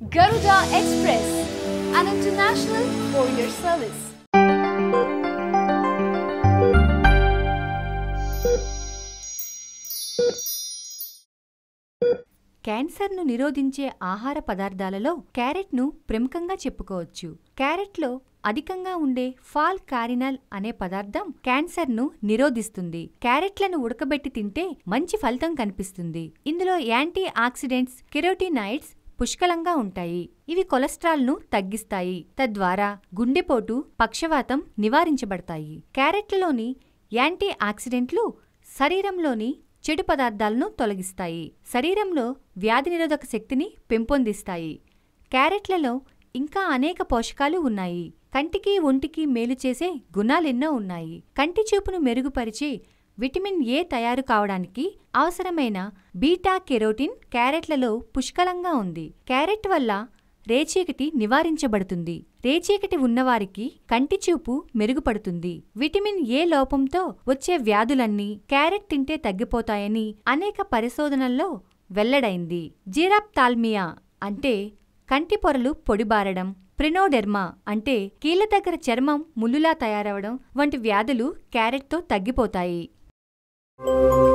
Garuda Express, an international courier service. క్యాన్సర్ను నిరోధించే ఆహార పదార్థాలలో క్యారెట్ను ప్రముఖంగా చెప్పుకోవచ్చు. క్యారెట్లో అధికంగా ఉండే ఫాల్ కారినల్ అనే పదార్థం క్యాన్సర్ను నిరోధిస్తుంది. క్యారెట్లను ఉడకబెట్టి తింటే మంచి ఫలితం కనిపిస్తుంది. ఇందులో యాంటీ ఆక్సిడెంట్స్ కెరోటినాయిడ్స్ పుష్కలంగా ఉంటాయి. ఇవి కొలెస్ట్రాల్ను తగ్గిస్తాయి. తద్వారా గుండెపోటు పక్షవాతం నివారించబడతాయి. క్యారెట్లలోని యాంటీ ఆక్సిడెంట్లు శరీరంలోని చెడు పదార్థాలను తొలగిస్తాయి. శరీరంలో వ్యాధి నిరోధక శక్తిని పెంపొందిస్తాయి. క్యారెట్లలో ఇంకా అనేక పోషకాలు ఉన్నాయి. కంటికి ఒంటికి మేలు చేసే గుణాలెన్నో ఉన్నాయి. కంటి చూపును మెరుగుపరిచే విటమిన్ ఏ తయారు కావడానికి అవసరమైన బీటా కెరోటిన్ క్యారెట్లలో పుష్కలంగా ఉంది. క్యారెట్ వల్ల రేచీకటి నివారించబడుతుంది. రేచీకటి ఉన్నవారికి కంటి చూపు మెరుగుపడుతుంది. విటమిన్ ఏ లోపంతో వచ్చే వ్యాధులన్నీ క్యారెట్ తింటే తగ్గిపోతాయని అనేక పరిశోధనల్లో వెల్లడైంది. జీరాప్తాల్మియా అంటే కంటి పొరలు పొడిబారడం ప్రినోడెర్మా అంటే కీళ్ళ దగ్గర చర్మం ముల్లులా తయారవడం వంటి వ్యాధులు క్యారెట్తో తగ్గిపోతాయి. you.